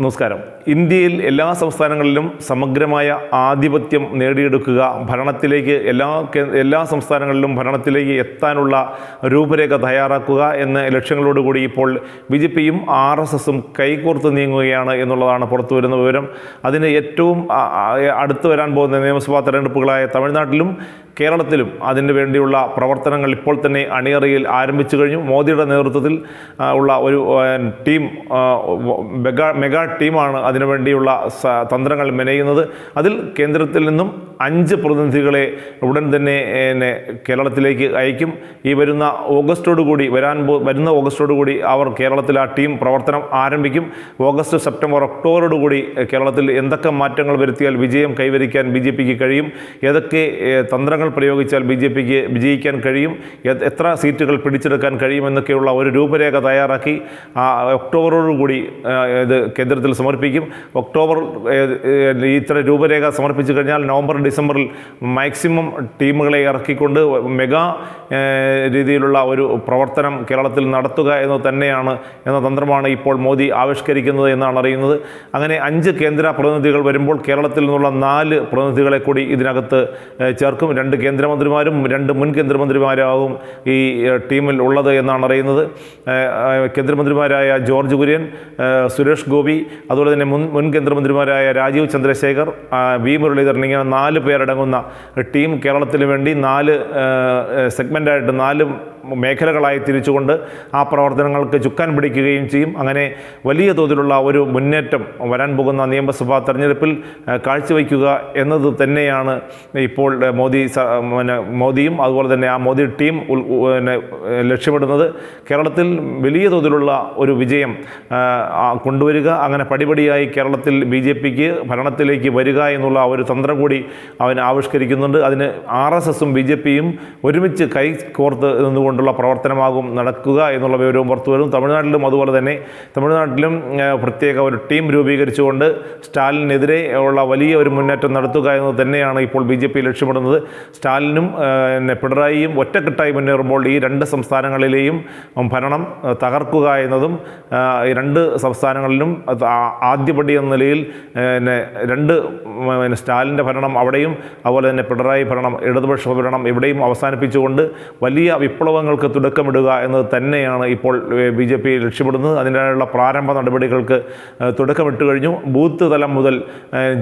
നമസ്കാരം. ഇന്ത്യയിൽ എല്ലാ സംസ്ഥാനങ്ങളിലും സമഗ്രമായ ആധിപത്യം നേടിയെടുക്കുക ഭരണത്തിലേക്ക് എല്ലാ എല്ലാ സംസ്ഥാനങ്ങളിലും ഭരണത്തിലേക്ക് എത്താനുള്ള രൂപരേഖ തയ്യാറാക്കുക എന്ന ലക്ഷ്യങ്ങളോടുകൂടി ഇപ്പോൾ ബി ജെ പിയും ആർ എസ് എസും കൈകോർത്ത് നീങ്ങുകയാണ് എന്നുള്ളതാണ് പുറത്തു വരുന്ന വിവരം. അതിന് ഏറ്റവും ആ, വരാൻ പോകുന്ന നിയമസഭാ തെരഞ്ഞെടുപ്പുകളായ തമിഴ്നാട്ടിലും കേരളത്തിലും അതിന് വേണ്ടിയുള്ള പ്രവർത്തനങ്ങൾ ഇപ്പോൾ തന്നെ അണിയറയിൽ ആരംഭിച്ചു കഴിഞ്ഞു. മോദിയുടെ നേതൃത്വത്തിൽ ഉള്ള ഒരു ടീം മെഗാ മെഗാ ടീമാണ് അതിനുവേണ്ടിയുള്ള തന്ത്രങ്ങൾ മെനയുന്നത്. അതിൽ കേന്ദ്രത്തിൽ നിന്നും അഞ്ച് പ്രതിനിധികളെ ഉടൻ തന്നെ കേരളത്തിലേക്ക് അയക്കും. ഈ വരുന്ന ഓഗസ്റ്റോടു കൂടി വരാൻ വരുന്ന ഓഗസ്റ്റോടു കൂടി അവർ കേരളത്തിൽ ആ ടീം പ്രവർത്തനം ആരംഭിക്കും. ഓഗസ്റ്റ് സെപ്റ്റംബർ ഒക്ടോബറോട് കൂടി കേരളത്തിൽ എന്തൊക്കെ മാറ്റങ്ങൾ വരുത്തിയാൽ വിജയം കൈവരിക്കാൻ ബി കഴിയും? ഏതൊക്കെ ഏഹ്, തന്ത്രങ്ങൾ പ്രയോഗിച്ചാൽ ബി ജെ പിക്ക് വിജയിക്കാൻ കഴിയും. എത്ര സീറ്റുകൾ പിടിച്ചെടുക്കാൻ കഴിയുമെന്നൊക്കെയുള്ള ഒരു രൂപരേഖ തയ്യാറാക്കി ഒക്ടോബറോടുകൂടി ഇത് കേന്ദ്രത്തിൽ സമർപ്പിക്കും. ഒക്ടോബർ ഇത്ര രൂപരേഖ സമർപ്പിച്ചു കഴിഞ്ഞാൽ നവംബർ ഡിസംബറിൽ മാക്സിമം ടീമുകളെ ഇറക്കിക്കൊണ്ട് മെഗാ രീതിയിലുള്ള ഒരു പ്രവർത്തനം കേരളത്തിൽ നടത്തുക എന്ന് തന്നെയാണ് എന്ന തന്ത്രമാണ് ഇപ്പോൾ മോദി ആവിഷ്കരിക്കുന്നത് എന്നാണ് അറിയുന്നത്. അങ്ങനെ അഞ്ച് കേന്ദ്ര പ്രതിനിധികൾ വരുമ്പോൾ കേരളത്തിൽ നിന്നുള്ള നാല് പ്രതിനിധികളെ കൂടി ഇതിനകത്ത് ചേർക്കും. രണ്ട് കേന്ദ്രമന്ത്രിമാരും രണ്ട് മുൻ കേന്ദ്രമന്ത്രിമാരാകും ഈ ടീമിൽ ഉള്ളത് എന്നാണ് അറിയുന്നത്. കേന്ദ്രമന്ത്രിമാരായ ജോർജ് കുര്യൻ സുരേഷ് ഗോപി അതുപോലെ തന്നെ മുൻ മുൻ കേന്ദ്രമന്ത്രിമാരായ രാജീവ് ചന്ദ്രശേഖർ വി മുരളീധരൻ ഇങ്ങനെ നാല് പേരടങ്ങുന്ന ടീം കേരളത്തിന് വേണ്ടി നാല് സെഗ്മെന്റായിട്ട് നാല് മേഖലകളായി തിരിച്ചുകൊണ്ട് ആ പ്രവർത്തനങ്ങൾക്ക് ചുക്കാൻ പിടിക്കുകയും ചെയ്യും. അങ്ങനെ വലിയ തോതിലുള്ള ഒരു മുന്നേറ്റം വരാൻ പോകുന്ന നിയമസഭാ തെരഞ്ഞെടുപ്പിൽ കാഴ്ചവയ്ക്കുക എന്നത് തന്നെയാണ് ഇപ്പോൾ മോദി മോദിയും അതുപോലെ തന്നെ ആ മോദി ടീം പിന്നെ ലക്ഷ്യമിടുന്നത്. കേരളത്തിൽ വലിയ തോതിലുള്ള ഒരു വിജയം കൊണ്ടുവരിക അങ്ങനെ പടിപടിയായി കേരളത്തിൽ ബി ജെ പിക്ക് ഭരണത്തിലേക്ക് വരിക എന്നുള്ള ഒരു തന്ത്രം കൂടി അവൻ ആവിഷ്കരിക്കുന്നുണ്ട്. അതിന് ആർ എസ് എസും ബി ജെ പിയും ഒരുമിച്ച് കൈ കോർത്ത് നിന്നുകൊണ്ടുള്ള പ്രവർത്തനമാകും നടക്കുക എന്നുള്ള വിവരവും പുറത്തു വരും തമിഴ്നാട്ടിലും അതുപോലെ തന്നെ. തമിഴ്നാട്ടിലും പ്രത്യേക ഒരു ടീം രൂപീകരിച്ചുകൊണ്ട് സ്റ്റാലിനെതിരെ ഉള്ള വലിയ ഒരു മുന്നേറ്റം നടത്തുക എന്നത് തന്നെയാണ് ഇപ്പോൾ ബി ജെ പി ലക്ഷ്യമിടുന്നത്. സ്റ്റാലിനും പിന്നെ പിണറായിയും ഒറ്റക്കെട്ടായി മുന്നേറുമ്പോൾ ഈ രണ്ട് സംസ്ഥാനങ്ങളിലെയും ഭരണം തകർക്കുക എന്നതും രണ്ട് സംസ്ഥാനങ്ങളിലും ആദ്യപടി എന്ന നിലയിൽ പിന്നെ രണ്ട് പിന്നെ സ്റ്റാലിന്റെ ഭരണം അവിടെയും അതുപോലെ തന്നെ പിണറായി ഭരണം ഇടതുപക്ഷ ഭരണം ഇവിടെയും അവസാനിപ്പിച്ചുകൊണ്ട് വലിയ വിപ്ലവങ്ങൾക്ക് തുടക്കമിടുക എന്നത് തന്നെയാണ് ഇപ്പോൾ ബി ജെ പി ലക്ഷ്യമിടുന്നത്. അതിനായുള്ള പ്രാരംഭ നടപടികൾക്ക് തുടക്കമിട്ട് കഴിഞ്ഞു. ബൂത്ത് തലം മുതൽ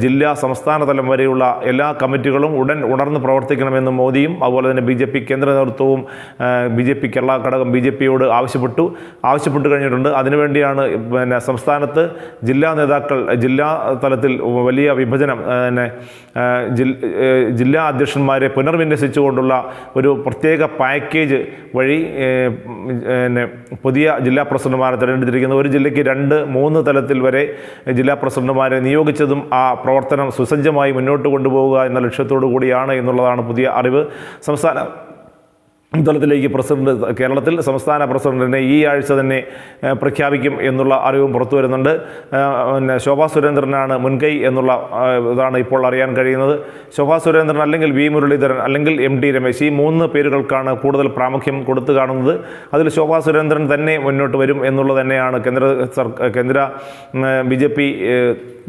ജില്ലാ സംസ്ഥാന തലം വരെയുള്ള എല്ലാ കമ്മിറ്റികളും ഉടൻ ഉണർന്ന് പ്രവർത്തിക്കണമെന്ന് മോദിയും അതുപോലെ തന്നെ ബി ജെ പി കേന്ദ്ര നേതൃത്വവും ബി ജെ പി കേരള ഘടകം ബി ജെ പിയോട് ആവശ്യപ്പെട്ടു ആവശ്യപ്പെട്ട് കഴിഞ്ഞിട്ടുണ്ട്. അതിനുവേണ്ടിയാണ് പിന്നെ സംസ്ഥാനത്ത് ജില്ലാ നേതാക്കൾ ജില്ലാ തലത്തിൽ വലിയ വിഭജനം പിന്നെ ജില്ലാ അധ്യക്ഷന്മാരെ പുനർവിന്യസിച്ചുകൊണ്ടുള്ള ഒരു പ്രത്യേക പാക്കേജ് വഴി പിന്നെ പുതിയ ജില്ലാ പ്രസിഡന്റുമാരെ തിരഞ്ഞെടുത്തിരിക്കുന്നത് ഒരു ജില്ലയ്ക്ക് രണ്ട് മൂന്ന് തലത്തിൽ വരെ ജില്ലാ പ്രസിഡന്റുമാരെ നിയോഗിച്ചതും ആ പ്രവർത്തനം സുസജ്ജമായി മുന്നോട്ട് കൊണ്ടുപോകുക എന്ന ലക്ഷ്യത്തോടു കൂടിയാണ് എന്നുള്ളതാണ് പുതിയ അറിവ്. സംസ്ഥാന തലത്തിലേക്ക് പ്രസിഡന്റ് കേരളത്തിൽ സംസ്ഥാന പ്രസിഡന്റിനെ ഈ ആഴ്ച തന്നെ പ്രഖ്യാപിക്കും എന്നുള്ള അറിവും പുറത്തു വരുന്നുണ്ട്. പിന്നെ ശോഭാ സുരേന്ദ്രനാണ് മുൻകൈ എന്നുള്ള ഇതാണ് ഇപ്പോൾ അറിയാൻ കഴിയുന്നത്. ശോഭാ സുരേന്ദ്രൻ അല്ലെങ്കിൽ വി മുരളീധരൻ അല്ലെങ്കിൽ എം ടി രമേശ് ഈ മൂന്ന് പേരുകൾക്കാണ് കൂടുതൽ പ്രാമുഖ്യം കൊടുത്തു കാണുന്നത്. അതിൽ ശോഭാ സുരേന്ദ്രൻ തന്നെ മുന്നോട്ട് വരും എന്നുള്ളത് തന്നെയാണ് കേന്ദ്ര കേന്ദ്ര ബി ജെ പി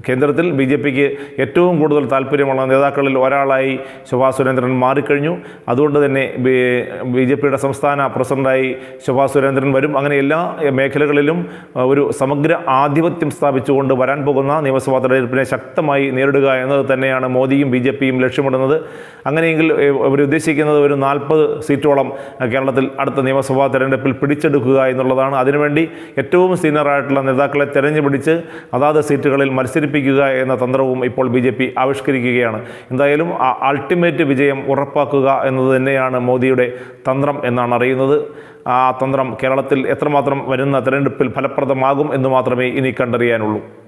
കേന്ദ്രത്തിൽ ബി ജെ പിക്ക് ഏറ്റവും കൂടുതൽ താല്പര്യമുള്ള നേതാക്കളിൽ ഒരാളായി ശോഭാ സുരേന്ദ്രൻ മാറിക്കഴിഞ്ഞു. അതുകൊണ്ട് തന്നെ ബി ജെ പിയുടെ സംസ്ഥാന പ്രസിഡന്റായി ശോഭാ സുരേന്ദ്രൻ വരും. അങ്ങനെ എല്ലാ മേഖലകളിലും ഒരു സമഗ്ര ആധിപത്യം സ്ഥാപിച്ചുകൊണ്ട് വരാൻ പോകുന്ന നിയമസഭാ തെരഞ്ഞെടുപ്പിനെ ശക്തമായി നേരിടുക എന്നത് തന്നെയാണ് മോദിയും ബി ജെ പിയും ലക്ഷ്യമിടുന്നത്. അങ്ങനെയെങ്കിൽ അവർ ഉദ്ദേശിക്കുന്നത് ഒരു നാൽപ്പത് സീറ്റോളം കേരളത്തിൽ അടുത്ത നിയമസഭാ തെരഞ്ഞെടുപ്പിൽ പിടിച്ചെടുക്കുക എന്നുള്ളതാണ്. അതിനുവേണ്ടി ഏറ്റവും സീനിയറായിട്ടുള്ള നേതാക്കളെ തെരഞ്ഞുപിടിച്ച് അതാത് സീറ്റുകളിൽ മത്സരിപ്പിക്കുക എന്ന തന്ത്രവും ഇപ്പോൾ ബി ജെ പി ആവിഷ്കരിക്കുകയാണ്. എന്തായാലും അൾട്ടിമേറ്റ് വിജയം ഉറപ്പാക്കുക എന്നത് തന്നെയാണ് മോദിയുടെ തന്ത്രം എന്നാണ് അറിയുന്നത്. ആ തന്ത്രം കേരളത്തിൽ എത്രമാത്രം വരുന്ന തെരഞ്ഞെടുപ്പിൽ ഫലപ്രദമാകും എന്ന് മാത്രമേ ഇനി കണ്ടറിയാനുള്ളൂ.